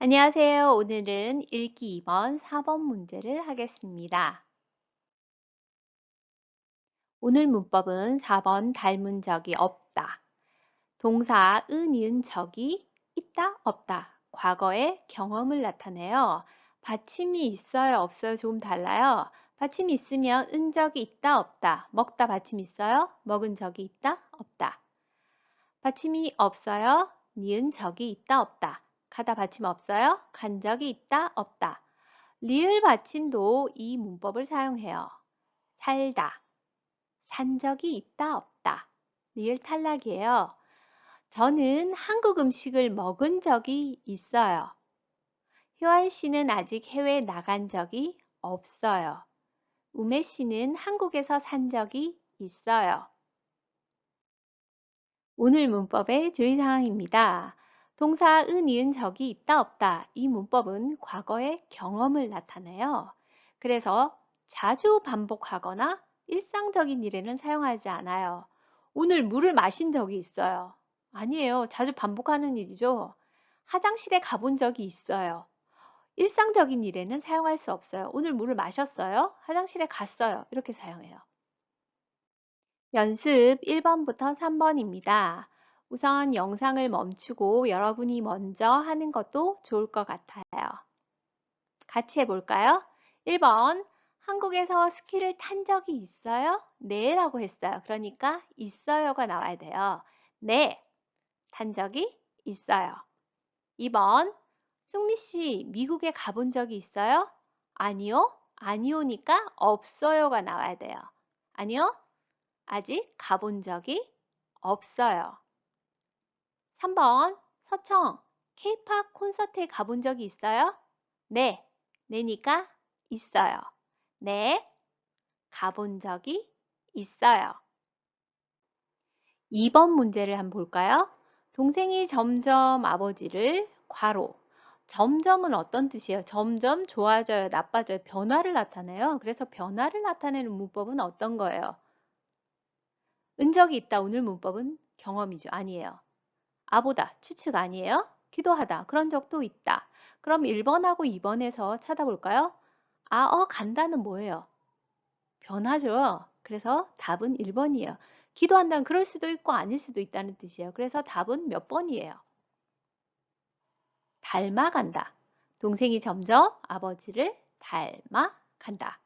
안녕하세요. 오늘은 읽기 2번 4번 문제를 하겠습니다. 오늘 문법은 4번 닮은 적이 없다. 동사 은, 이은 적이 있다, 없다. 과거의 경험을 나타내요. 받침이 있어요, 없어요? 조금 달라요. 받침이 있으면 은 적이 있다, 없다. 먹다 받침 있어요? 먹은 적이 있다, 없다. 받침이 없어요? 니은 적이 있다, 없다. 가다 받침 없어요? 간 적이 있다, 없다. 리을 받침도 이 문법을 사용해요. 살다, 산 적이 있다, 없다. 리을 탈락이에요. 저는 한국 음식을 먹은 적이 있어요. 효한 씨는 아직 해외에 나간 적이 없어요. 우매 씨는 한국에서 산 적이 있어요. 오늘 문법의 주의사항입니다. 동사 은, 이은, 적이 있다, 없다. 이 문법은 과거의 경험을 나타내요. 그래서 자주 반복하거나 일상적인 일에는 사용하지 않아요. 오늘 물을 마신 적이 있어요. 아니에요. 자주 반복하는 일이죠. 화장실에 가본 적이 있어요. 일상적인 일에는 사용할 수 없어요. 오늘 물을 마셨어요. 화장실에 갔어요. 이렇게 사용해요. 연습 1번부터 3번입니다. 우선 영상을 멈추고 여러분이 먼저 하는 것도 좋을 것 같아요. 같이 해볼까요? 1번 한국에서 스키를 탄 적이 있어요? 네 라고 했어요. 그러니까 있어요가 나와야 돼요. 네, 탄 적이 있어요. 2번 승미 씨 미국에 가본 적이 있어요? 아니요. 아니오니까 없어요가 나와야 돼요. 아니요. 아직 가본 적이 없어요. 3번 서청 K-팝 콘서트에 가본 적이 있어요? 네, 네니까 있어요. 네, 가본 적이 있어요. 2번 문제를 한번 볼까요? 동생이 점점 아버지를 괄호 점점은 어떤 뜻이에요? 점점 좋아져요, 나빠져요, 변화를 나타내요. 그래서 변화를 나타내는 문법은 어떤 거예요? 은적이 있다. 오늘 문법은 경험이죠. 아니에요. 아보다 추측 아니에요? 기도하다. 그런 적도 있다. 그럼 1번하고 2번에서 찾아볼까요? 아, 어, 간다는 뭐예요? 변하죠. 그래서 답은 1번이에요. 기도한다는 그럴 수도 있고 아닐 수도 있다는 뜻이에요. 그래서 답은 몇 번이에요? 닮아간다. 동생이 점점 아버지를 닮아간다.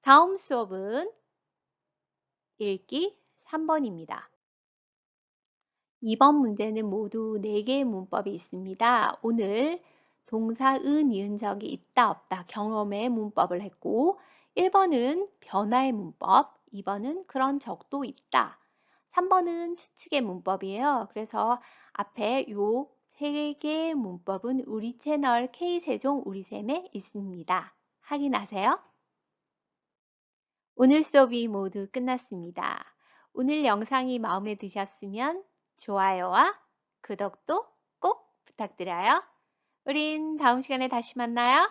다음 수업은 읽기 3번입니다. 2번 문제는 모두 4개의 문법이 있습니다. 오늘 동사 은, 이은 적이 있다, 없다 경험의 문법을 했고 1번은 변화의 문법, 2번은 그런 적도 있다, 3번은 추측의 문법이에요. 그래서 앞에 요 3개의 문법은 우리 채널 K세종 우리쌤에 있습니다. 확인하세요. 오늘 수업이 모두 끝났습니다. 오늘 영상이 마음에 드셨으면 좋아요와 구독도 꼭 부탁드려요. 우린 다음 시간에 다시 만나요.